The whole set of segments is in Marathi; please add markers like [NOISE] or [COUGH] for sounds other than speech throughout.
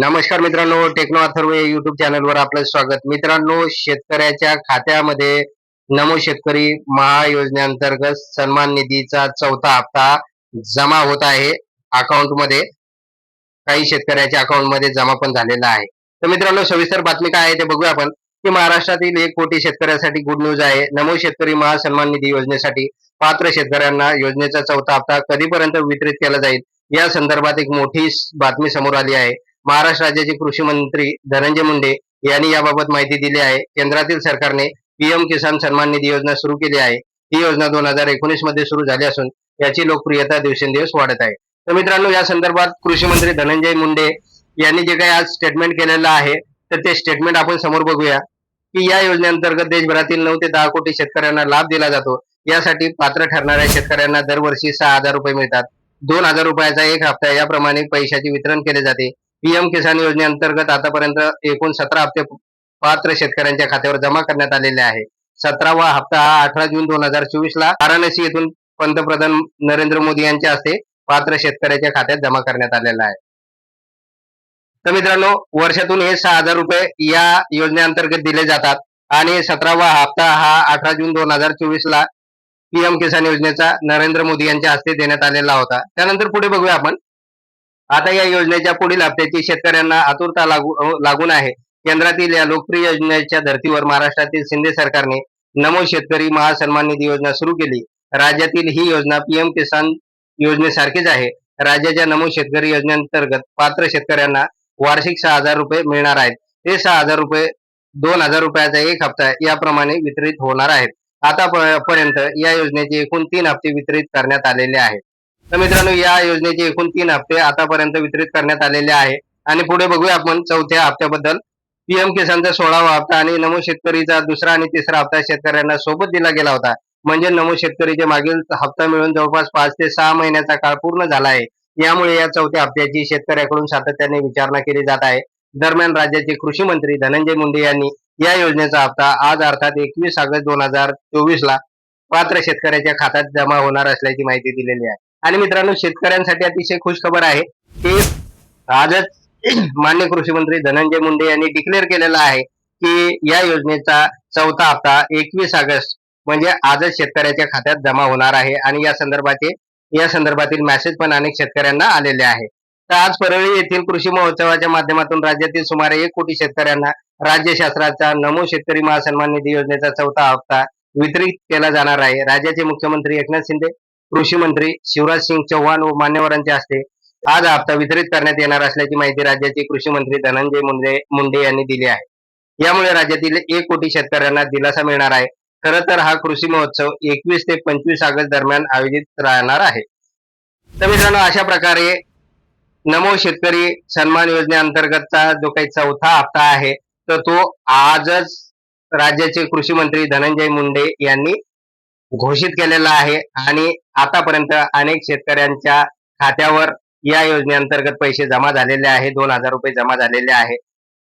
नमस्कार मित्रांनो टेक्नो अथर्व युट्यूब चॅनलवर आपलं स्वागत. मित्रांनो शेतकऱ्याच्या खात्यामध्ये नमो शेतकरी महायोजनेअंतर्गत सन्मान निधीचा चौथा हप्ता जमा होत आहे अकाउंटमध्ये काही शेतकऱ्याच्या अकाउंटमध्ये जमा पण झालेला आहे. तर मित्रांनो सविस्तर बातमी काय आहे ते बघूया आपण. की महाराष्ट्रातील एक कोटी शेतकऱ्यांसाठी गुड न्यूज आहे. नमो शेतकरी महासन्मान निधी योजनेसाठी पात्र शेतकऱ्यांना योजनेचा चौथा हप्ता कधीपर्यंत वितरित केला जाईल? या संदर्भात एक मोठी बातमी समोर आली आहे. महाराष्ट्र राज्याचे कृषी मंत्री धनंजय मुंडे यांनी याबाबत माहिती दिली आहे. केंद्रातील सरकारने पीएम किसान सन्मान निधी योजना सुरू केली आहे. ही योजना दोन हजार एकोणीसमध्ये सुरू झाली असून याची लोकप्रियता दिवसेंदिवस वाढत आहे. तर मित्रांनो या संदर्भात कृषी मंत्री धनंजय मुंडे यांनी जे काही आज स्टेटमेंट केलेलं आहे तर ते स्टेटमेंट आपण समोर बघूया. की या योजनेअंतर्गत देशभरातील नऊ ते दहा कोटी शेतकऱ्यांना लाभ दिला जातो. यासाठी पात्र ठरणाऱ्या शेतकऱ्यांना दरवर्षी सहा हजार रुपये मिळतात. दोन हजार रुपयाचा एक हप्ता याप्रमाणे पैशाचे वितरण केले जाते. पीएम किसान योजनेअंतर्गत आतापर्यंत एकूण सतरा हप्ते पात्र शेतकऱ्यांच्या खात्यावर जमा करण्यात आलेले आहे. सतरावा हप्ता हा अठरा जून दोन हजार चोवीस ला वाराणसी येथून पंतप्रधान नरेंद्र मोदी यांच्या हस्ते पात्र शेतकऱ्याच्या खात्यात जमा करण्यात आलेला आहे. तर मित्रांनो वर्षातून हे सहा हजार रुपये या योजनेअंतर्गत दिले जातात आणि सतरावा हप्ता हा अठरा जून दोन हजार चोवीस ला पीएम किसान योजनेचा नरेंद्र मोदी यांच्या हस्ते देण्यात आलेला होता. त्यानंतर पुढे बघूया आपण. आता या योजनेच्या पुढील हप्त्याची शेतकऱ्यांना आतुरता लागू लागून आहे. केंद्रातील या लोकप्रिय योजनेच्या धर्तीवर महाराष्ट्रातील शिंदे सरकारने नमो शेतकरी महासन्मान निधी योजना सुरू केली. राज्यातील ही योजना पीएम किसान योजनेसारखीच आहे. राज्याच्या नमो शेतकरी योजनेअंतर्गत पात्र शेतकऱ्यांना वार्षिक सहा हजार रुपये मिळणार आहेत. ते सहा हजार रुपये दोन हजार रुपयाचा एक हप्ता याप्रमाणे वितरित होणार आहेत. आतापर्यंत या योजनेचे एकूण तीन हप्ते वितरित करण्यात आलेले आहेत. तर मित्रांनो या योजनेचे एकूण तीन हप्ते आतापर्यंत वितरित करण्यात आलेले आहे. आणि पुढे बघूया आपण चौथ्या हप्त्याबद्दल. पीएम किसानचा सोळावा हप्ता आणि नमो शेतकरीचा दुसरा आणि तिसरा हप्ता शेतकऱ्यांना सोबत दिला गेला होता. म्हणजे नमो शेतकरीचे मागील हप्ता मिळून जवळपास पाच ते सहा महिन्याचा काळ पूर्ण झाला आहे. यामुळे या चौथ्या हप्त्याची शेतकऱ्याकडून सातत्याने विचारणा केली जात आहे. दरम्यान राज्याचे कृषी मंत्री धनंजय मुंडे यांनी या योजनेचा हप्ता आज अर्थात एकवीस ऑगस्ट दोन हजार चोवीस ला पात्र शेतकऱ्याच्या खात्यात जमा होणार असल्याची माहिती दिलेली आहे. आणि मित्रांनो शेतकऱ्यांसाठी अतिशय खुश खबर आहे की आजच [CLEARS THROAT] मान्य कृषी मंत्री धनंजय मुंडे यांनी डिक्लेअर केलेला आहे की या योजनेचा चौथा हप्ता एकवीस ऑगस्ट म्हणजे आजच शेतकऱ्याच्या खात्यात जमा होणार आहे. आणि या संदर्भाचे या संदर्भातील मेसेज पण अनेक शेतकऱ्यांना आलेले आहे. तर आज परळी येथील कृषी महोत्सवाच्या माध्यमातून राज्यातील सुमारे एक कोटी शेतकऱ्यांना राज्य शासनाचा नमो शेतकरी महासन्मान निधी योजनेचा चौथा हप्ता वितरित केला जाणार आहे. राज्याचे मुख्यमंत्री एकनाथ शिंदे कृषी मंत्री शिवराज सिंग चौहान व मान्यवरांच्या हस्ते आज हप्ता वितरित करण्यात येणार असल्याची माहिती राज्याचे कृषी मंत्री धनंजय मुंडे मुंडे यांनी दिली आहे. यामुळे राज्यातील एक कोटी शेतकऱ्यांना दिलासा मिळणार आहे. खर तर हा कृषी महोत्सव एकवीस ते पंचवीस ऑगस्ट दरम्यान आयोजित राहणार आहे. तर मित्रांनो अशा प्रकारे नमो शेतकरी सन्मान योजनेअंतर्गतचा जो काही चौथा हप्ता आहे तर तो आजच राज्याचे कृषी मंत्री धनंजय मुंडे यांनी घोषित केलेला आहे आणि आतापर्यंत अनेक शेतकऱ्यांच्या खात्यावर या योजनेअंतर्गत पैसे जमा झालेले आहे. दोन हजार रुपये जमा झालेले आहे.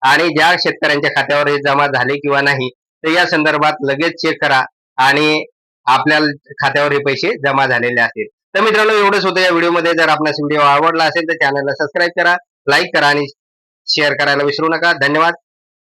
आणि ज्या शेतकऱ्यांच्या खात्यावर हे जमा झाले किंवा नाही तर या संदर्भात लगेच चेक करा आणि आपल्या खात्यावर हे पैसे जमा झालेले असतील तर मित्रांनो एवढंच होतं या व्हिडिओमध्ये. जर आपल्यास व्हिडिओ आवडला असेल तर चॅनलला सबस्क्राईब करा लाईक करा आणि शेअर करायला विसरू नका. धन्यवाद.